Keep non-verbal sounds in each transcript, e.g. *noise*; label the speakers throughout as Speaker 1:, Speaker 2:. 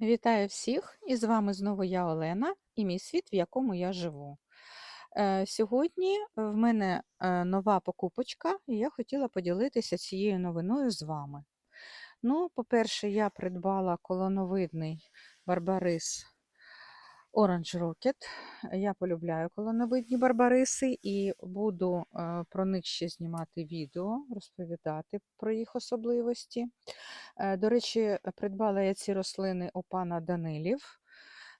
Speaker 1: Вітаю всіх! І з вами знову я Олена і мій світ, в якому я живу. Е, Сьогодні в мене е, нова покупочка, і я хотіла поділитися цією новиною з вами. Ну, по-перше, я придбала колоновидний барбарис Orange Rocket. Я полюбляю колоновидні барбариси і буду е, про них ще знімати відео, розповідати про їх особливості. Е, До речі, придбала я ці рослини у пана Данилів.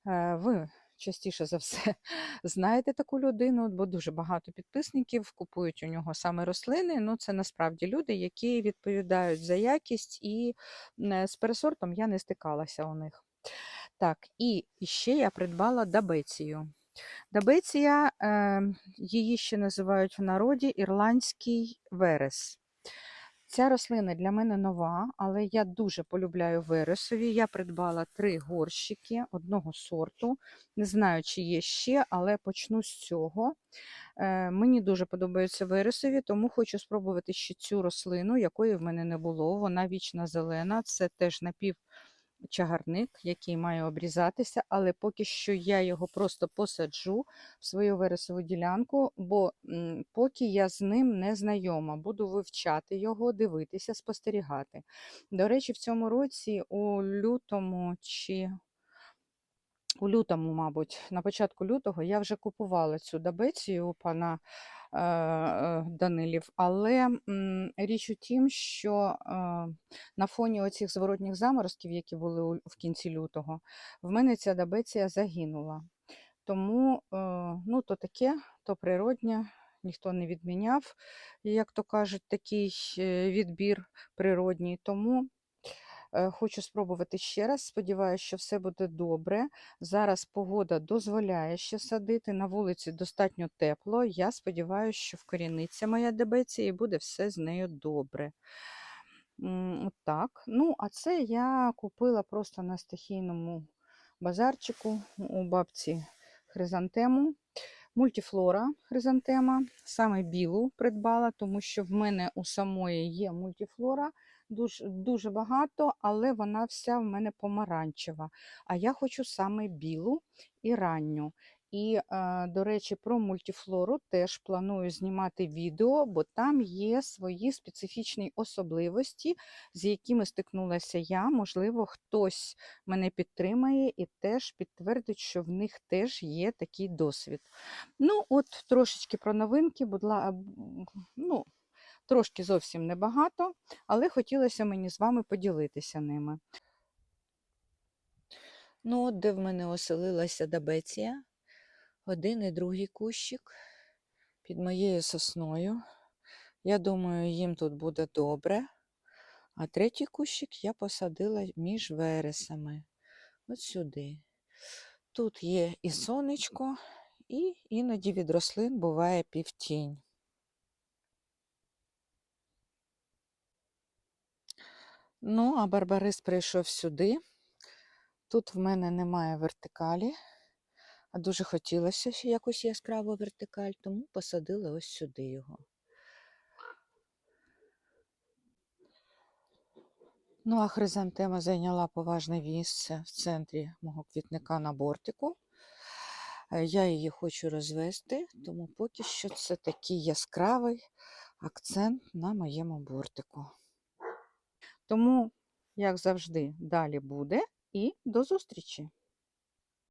Speaker 1: Е, Ви частіше за все *laughs* знаєте таку людину, бо дуже багато підписників купують у нього саме рослини. Ну, це насправді люди, які відповідають за якість, і з пересортом я не стикалася у них. Так, і ще я придбала дабецію. Дабеція, її ще називають в народі ірландський верес. Ця рослина для мене нова, але я дуже полюбляю вересові. Я придбала три горщики одного сорту. Не знаю, чи є ще, але почну з цього. Е, Мені дуже подобаються вересові, тому хочу спробувати ще цю рослину, якої в мене не було. Вона вічна зелена, це теж напів чагарник, який має обрізатися, але поки що я його просто посаджу в свою вересову ділянку, бо поки я з ним не знайома, буду вивчати його, дивитися, спостерігати. До речі, в цьому році у лютому чи у лютому, мабуть, на початку лютого я вже купувала цю дабецію у пана е, е, Данилів, але річ у тім, що е, на фоні оцих зворотніх заморозків, які були в кінці лютого, в мене ця дабеція загинула. Тому ну, то таке, то природнє, ніхто не відміняв, як то кажуть, такий відбір природній. Тому Хочу спробувати ще раз. Сподіваюся, що все буде добре. Зараз погода дозволяє ще садити. На вулиці достатньо тепло. Я сподіваюся, що вкоріниться моя дебеція і буде все з нею добре. Так, ну, а це я купила просто на стихійному базарчику у бабці хризантему. Мультифлора хризантема, саме білу придбала, тому що в мене у самої є мультифлора дуже, дуже багато, але вона вся в мене помаранчева. А я хочу саме білу і ранню. І, до речі, про мультифлору теж планую знімати відео, бо там є свої специфічні особливості, з якими стикнулася я. Можливо, хтось мене підтримає і теж підтвердить, що в них теж є такий досвід. Ну, от трошечки про новинки, будь ласка, ну, трошки зовсім небагато, але хотілося мені з вами поділитися ними. Ну, от де в мене оселилася дабеція, один і другий кущик під моєю сосною. Я думаю, їм тут буде добре. А третій кущик я посадила між вересами. От сюди. Тут є і сонечко, і іноді від рослин буває півтінь. Ну, а барбарис прийшов сюди. Тут в мене немає вертикалі, а дуже хотілося ще якусь яскраву вертикаль, тому посадила ось сюди його. Ну, а хризантема зайняла поважне місце в центрі мого квітника на бортику. Е, Я її хочу розвести, тому поки що це такий яскравий акцент на моєму бортику. Тому, як завжди, далі буде і до зустрічі!